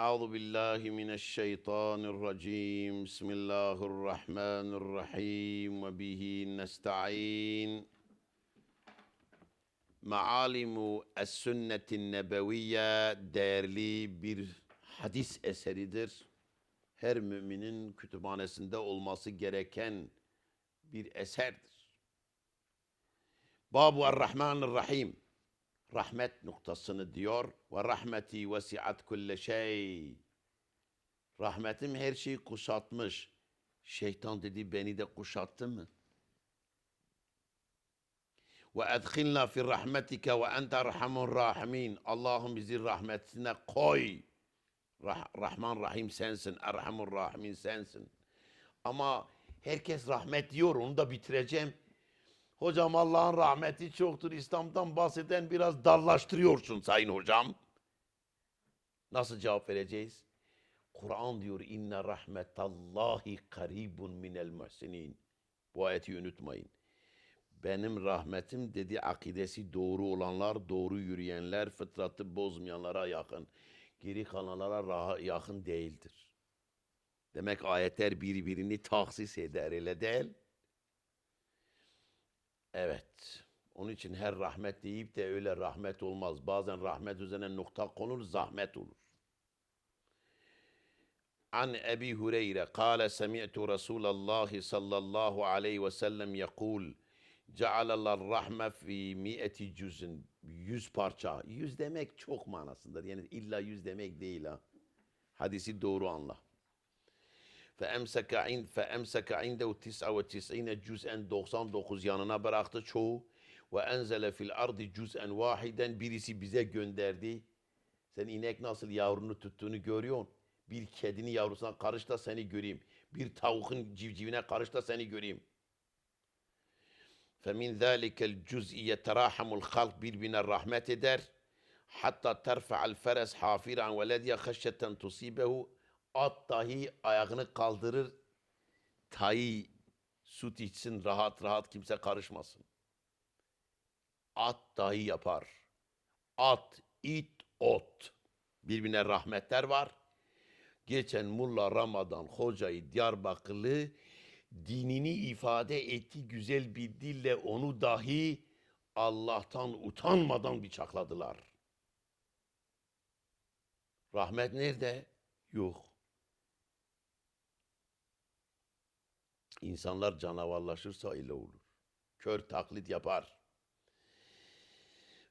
أعوذ بالله من الشيطان الرجيم بسم الله الرحمن الرحيم وبه نستعين Maalimu Es-Sünnetin Nebeviye değerli bir hadis eseridir. Her müminin kütüphanesinde olması gereken bir eserdir. Babu Er-Rahmanir-Rahim. Rahmet noktasını diyor. Ve rahmeti vesiat kulle şey. Rahmetim her şeyi kuşatmış. Şeytan dedi beni de kuşattı mı? Ve edkhilna fi rahmetike ve ente erhamur rahimin. Allah'ım bizi rahmetine koy. Rah- Rahman Rahim sensin. Erhamur Rahimin sensin. Ama herkes rahmet diyor. Onu da bitireceğim. Hocam Allah'ın rahmeti çoktur. İslam'dan bahseden biraz darlaştırıyorsun sayın hocam. Nasıl cevap vereceğiz? Kur'an diyor inne rahmetallahi karibun minel muhsinin. Bu ayeti unutmayın. Benim rahmetim dedi akidesi doğru olanlar, doğru yürüyenler, fıtratı bozmayanlara yakın. Geri kalanlara yakın değildir. Demek ayetler birbirini tahsis eder öyle değil. Evet. Onun için her rahmet deyip de öyle rahmet olmaz. Bazen rahmet üzerine nokta konur, zahmet olur. An Ebi Hureyre kâle semi'tu Resulallah sallallahu aleyhi ve sellem yekul Cealallah rahme fi mi'eti cüzün yüz parça. Yüz demek çok manasındadır. Yani illa yüz demek değil ha. Hadisi doğru anla. فَاَمْسَكَ عِنْ فَاَمْسَكَ عِنْدَهُ تِسْعَ وَتِسْعِينَ cüz'en 99 yanına bıraktı çoğu. Ve enzele fil ardı cüz'en vahiden birisi bize gönderdi. Sen inek nasıl yavrunu tuttuğunu görüyorsun. Bir kedinin yavrusuna karış da seni göreyim. Bir tavukun civcivine karış da seni göreyim. فَمِنْ ذَٰلِكَ الْجُزْءِ يَتَرَاحَمُ الْخَلْقِ birbirine rahmet eder. Hatta terfa'al feres hafiran velediye haşyeten tusibehu at dahi ayağını kaldırır tayı süt içsin rahat rahat kimse karışmasın. At dahi yapar. At, it, ot. Birbirine rahmetler var. Geçen Mulla Ramadan hocayı Diyarbakırlı dinini ifade etti güzel bir dille onu dahi Allah'tan utanmadan bıçakladılar. Rahmet nerede? Yok. İnsanlar canavarlaşırsa öyle olur. Kör taklit yapar.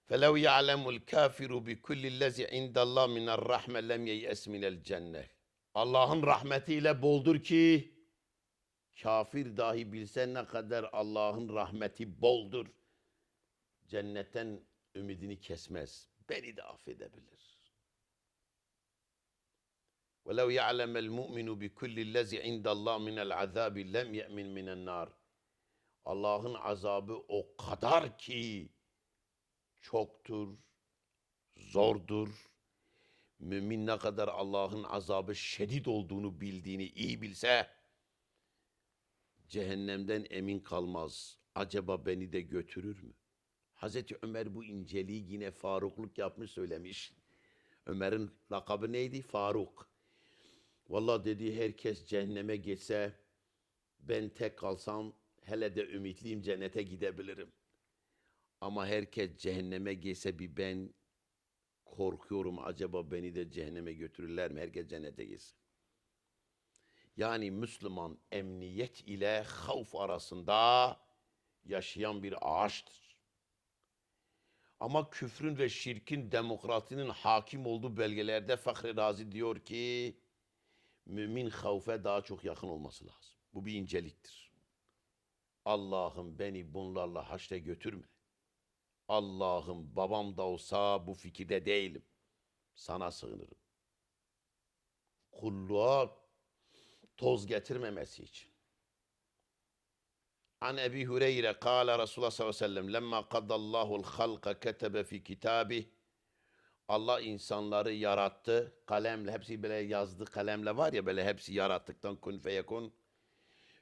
فَلَوْ يَعْلَمُ الْكَافِرُ بِكُلِّ الَّذِي عِنْدَ اللّٰهِ مِنَ الرَّحْمَ لَمْ يَيْأَسْ مِنَ الْجَنَّةِ Allah'ın rahmetiyle boldur ki kafir dahi bilse ne kadar Allah'ın rahmeti boldur. Cennetten ümidini kesmez. Beni de affedebilir. وَلَوْ يَعْلَمَ الْمُؤْمِنُ بِكُلِّ الَّذِي عِنْدَ اللّٰهِ مِنَ الْعَذَابِ لَمْ يَأْمِنْ مِنَ النَّارِ Allah'ın azabı o kadar ki çoktur, zordur. Mümin ne kadar Allah'ın azabı şedid olduğunu bildiğini iyi bilse cehennemden emin kalmaz. Acaba beni de götürür mü? Hazreti Ömer bu inceliği yine Farukluk yapmış söylemiş. Ömer'in lakabı neydi? Faruk. Vallahi dedi herkes cehenneme geçse ben tek kalsam hele de ümitliyim cennete gidebilirim. Ama herkes cehenneme geçse bir ben korkuyorum acaba beni de cehenneme götürürler mi? Herkes cennete gitsin. Yani Müslüman emniyet ile havf arasında yaşayan bir ağaçtır. Ama küfrün ve şirkin demokratinin hakim olduğu belgelerde Fahri Razi diyor ki mümin havfe daha çok yakın olması lazım. Bu bir inceliktir. Allah'ım beni bunlarla haşre götürme. Allah'ım babam da olsa bu fikirde değilim. Sana sığınırım. Kulluğa toz getirmemesi için. An Ebi Hureyre kâle Resulullah sallallahu aleyhi ve sellem lemma kaddallahu halka ketebe fi kitabih Allah insanları yarattı. Kalemle hepsi böyle yazdı. Kalemle var ya böyle hepsi yarattıktan kun feyekun.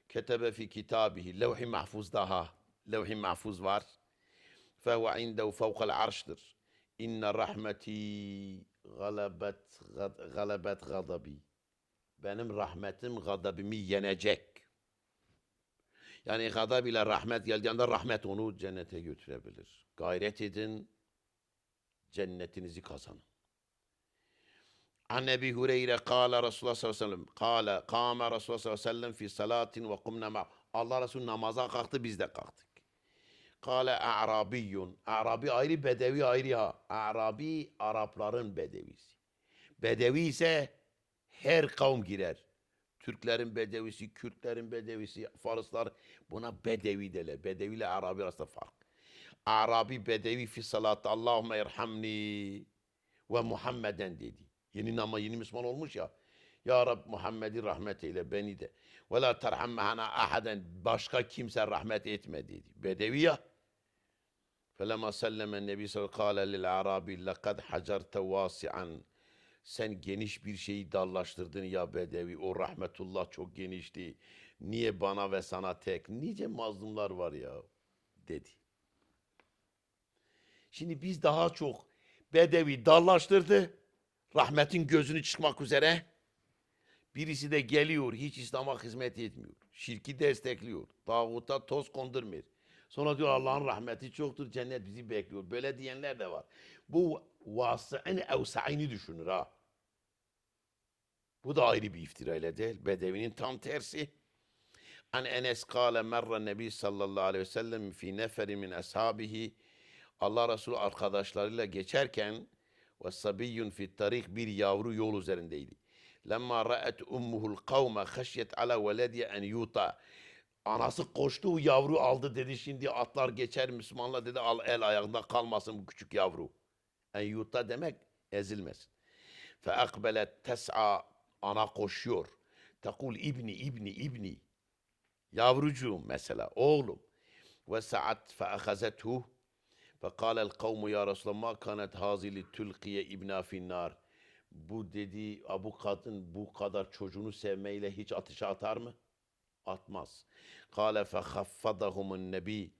Ketebe fi kitabihi. Levh-i mahfuz daha. Levh-i mahfuz var. Fehu indehu fevkal arştır. İnne rahmeti galabet, galabet gadabi. Benim rahmetim gadabimi yenecek. Yani gadab ile rahmet geldiğinde rahmet onu cennete götürebilir. Gayret edin cennetinizi kazanın. An Ebi Hureyre kâle Resulullah sallallahu aleyhi ve sellem kâle kâme Resulullah sallallahu aleyhi ve sellem fi salatin ve kumne ma Allah Resulü namaza kalktı biz de kalktık. Kâle a'rabiyyun A'rabi ayrı bedevi ayrı ha. A'rabi Arapların bedevisi. Bedevi ise her kavim girer. Türklerin bedevisi, Kürtlerin bedevisi, Farslar buna bedevi derler. Bedevi ile Arabi arasında fark. Arabi bedevi fi salat Allahümme irhamni ve Muhammeden dedi. Yeni nama yeni Müslüman olmuş ya. Ya Rab Muhammed'i rahmet eyle beni de. Ve la terham mehana ahaden başka kimse rahmet etme dedi. Bedevi ya. Felema selleme nebi sallallahu aleyhi lil arabi lekad hacerte vasi'an. Sen geniş bir şeyi dallaştırdın ya Bedevi. O rahmetullah çok genişti. Niye bana ve sana tek? Nice mazlumlar var ya dedi. Şimdi biz daha çok Bedevi dallaştırdı. Rahmetin gözünü çıkmak üzere. Birisi de geliyor hiç İslam'a hizmet etmiyor. Şirki destekliyor. Tağuta toz kondurmuyor. Sonra diyor Allah'ın rahmeti çoktur cennet bizi bekliyor. Böyle diyenler de var. Bu vası'ın evsa'ini düşünür ha. Bu da ayrı bir iftira ile değil. Bedevinin tam tersi. An Enes kâle merre nebi sallallahu aleyhi ve sellem fi neferi min ashabihi Allah Resulü arkadaşlarıyla geçerken ve sabiyyun fi tarik bir yavru yol üzerindeydi. Lemma ra'et ummuhul kavme haşyet ala velediye en yuta. Anası koştu yavru aldı dedi şimdi atlar geçer Müslümanla dedi al el ayağında kalmasın bu küçük yavru. En yuta demek ezilmesin. Fe akbelet tes'a ana koşuyor. Tekul ibni ibni ibni. Yavrucuğum mesela oğlum. Ve saat fe ahazethu Fekalel kavmu ya Resulallah ma kanet hazili tülkiye ibna finnar. Bu dedi bu kadın bu kadar çocuğunu sevmeyle hiç ateşe atar mı? Atmaz. Kale fehaffadahumun nebi.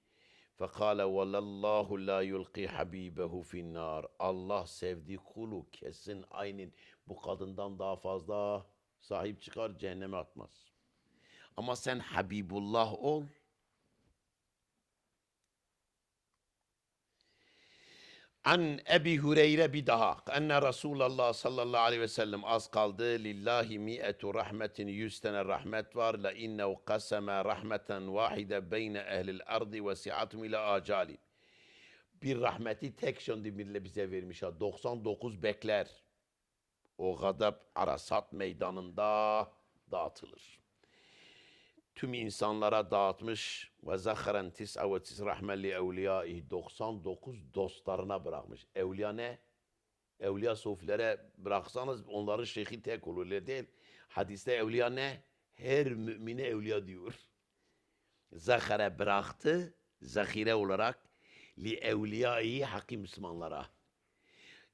Fekale velallahu la yulqi habibehu finnar. Allah sevdiği kulu kesin aynin bu kadından daha fazla sahip çıkar cehenneme atmaz. Ama sen Habibullah ol. An Ebi Hureyre bir daha. Enne Resulallah sallallahu aleyhi ve sellem az kaldı. Lillahi mi'etu rahmetin yüz tane rahmet var. La innehu kaseme rahmeten vahide beyne ehlil ardi ve si'atum ila acali. Bir rahmeti tek şöndimille bize vermiş. ha. 99 bekler. O gadab Arasat meydanında dağıtılır tüm insanlara dağıtmış ve zaharen tis'a ve tis rahmelli evliyaihi 99 dostlarına bırakmış. Evliya ne? Evliya sufilere bıraksanız onların şeyhi tek olur öyle değil. Hadiste evliya ne? Her mümine evliya diyor. Zahare bıraktı zahire olarak li evliyai hakim Müslümanlara.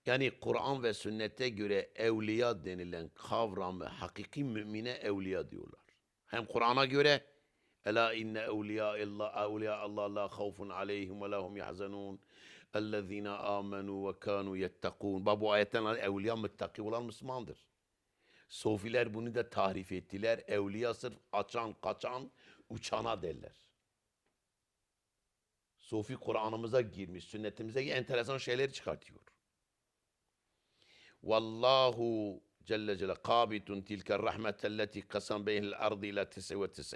Yani Kur'an ve sünnete göre evliya denilen kavramı hakiki mümine evliya diyorlar. Hem Kur'an'a göre Ela inne evliya illa evliya Allah la havfun aleyhim ve lahum yahzanun. Ellezina amenu ve kanu yettekun. Bak bu ayetten evliya muttaki olan Müslümandır. Sofiler bunu da tarif ettiler. Evliya sırf açan, kaçan, uçana derler. Sofi Kur'an'ımıza girmiş, sünnetimize enteresan şeyler çıkartıyor. Vallahu Celle Celle kabitun tilke rahmetelleti kasam beynel ardı ila 99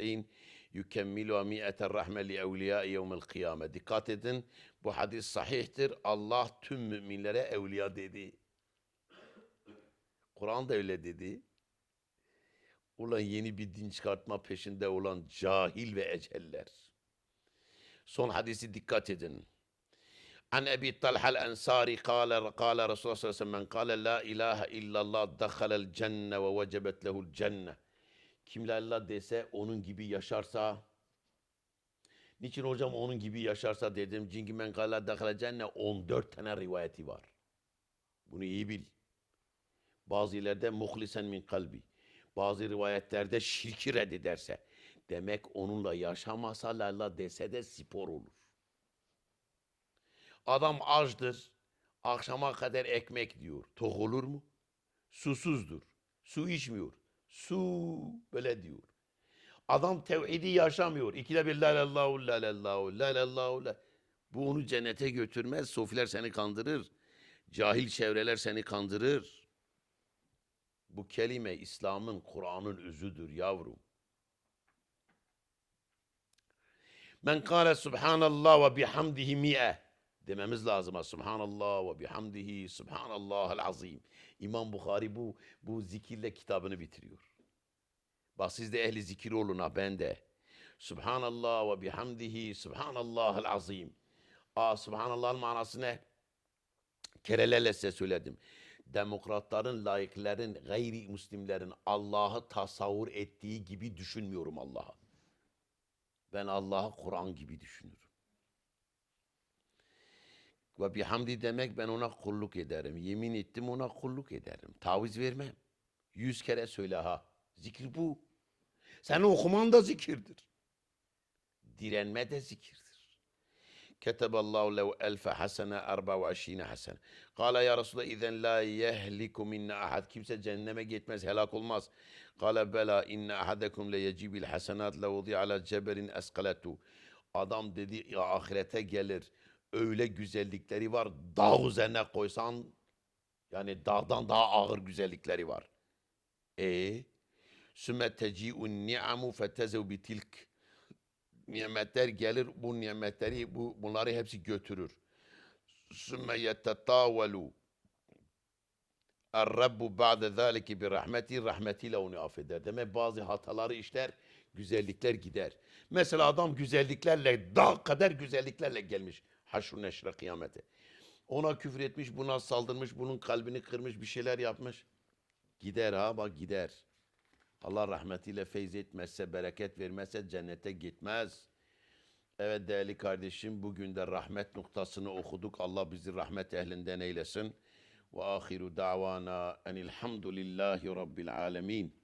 yükemmilu mi'eten rahme li evliyai yevmel kıyame. Dikkat edin bu hadis sahihtir. Allah tüm müminlere evliya dedi. Kur'an da öyle dedi. Ulan yeni bir din çıkartma peşinde olan cahil ve eceller. Son hadisi dikkat edin. عن أبي طلحة الأنصاري قال قال رسول الله صلى الله عليه وسلم من قال لا إله إلا الله دخل الجنة ووجبت له الجنة Kim la ilahe dese onun gibi yaşarsa Niçin hocam onun gibi yaşarsa dedim. Çünkü men kala dakhala cenne 14 tane rivayeti var. Bunu iyi bil. Bazı yerlerde muhlisen min kalbi. Bazı rivayetlerde şirki reddederse. Demek onunla yaşamasa la ilahe dese de spor olur. Adam açtır. Akşama kadar ekmek diyor. Tok olur mu? Susuzdur. Su içmiyor. Su böyle diyor. Adam tevhidi yaşamıyor. İkide bir la la la la. Bu onu cennete götürmez. Sofiler seni kandırır. Cahil çevreler seni kandırır. Bu kelime İslam'ın, Kur'an'ın özüdür yavrum. Men kâle subhanallah ve bihamdihi mi'e. Dememiz lazım. ha. Subhanallah ve bihamdihi subhanallahel azim. İmam Bukhari bu, bu zikirle kitabını bitiriyor. Bak siz de ehli zikir olun ha ben de. Subhanallah ve bihamdihi subhanallahel azim. Aa subhanallah'ın manası ne? Kerelerle size söyledim. Demokratların, laiklerin, gayri müslimlerin Allah'ı tasavvur ettiği gibi düşünmüyorum Allah'ı. Ben Allah'ı Kur'an gibi düşünürüm. Ve bihamdi demek ben ona kulluk ederim. Yemin ettim ona kulluk ederim. Taviz vermem. Yüz kere söyle ha. Zikir bu. Sen okuman da zikirdir. Direnme de zikirdir. Keteballahu lev elfe hasene arba ve aşine hasene. Kala ya Resulallah izen la yehliku minne ahad. Kimse cehenneme gitmez, helak olmaz. Kala bela inne ahadekum le yecibil hasenat le vudi ala ceberin eskaletu. Adam dedi ya ahirete gelir öyle güzellikleri var dağ üzerine koysan yani dağdan daha ağır güzellikleri var e sümme teci'un ni'amu fetezev bitilk nimetler gelir bu nimetleri bu bunları hepsi götürür. Sümme yetetavelu Er-Rabbu ba'de zâlike bir rahmeti rahmetiyle onu affeder. Demek bazı hataları işler, güzellikler gider. Mesela adam güzelliklerle, dağ kadar güzelliklerle gelmiş. Haşr neşre kıyamete. Ona küfür etmiş, buna saldırmış, bunun kalbini kırmış, bir şeyler yapmış. Gider ha bak gider. Allah rahmetiyle feyz etmezse, bereket vermezse cennete gitmez. Evet değerli kardeşim bugün de rahmet noktasını okuduk. Allah bizi rahmet ehlinden eylesin. Ve ahiru davana enilhamdülillahi rabbil alemin.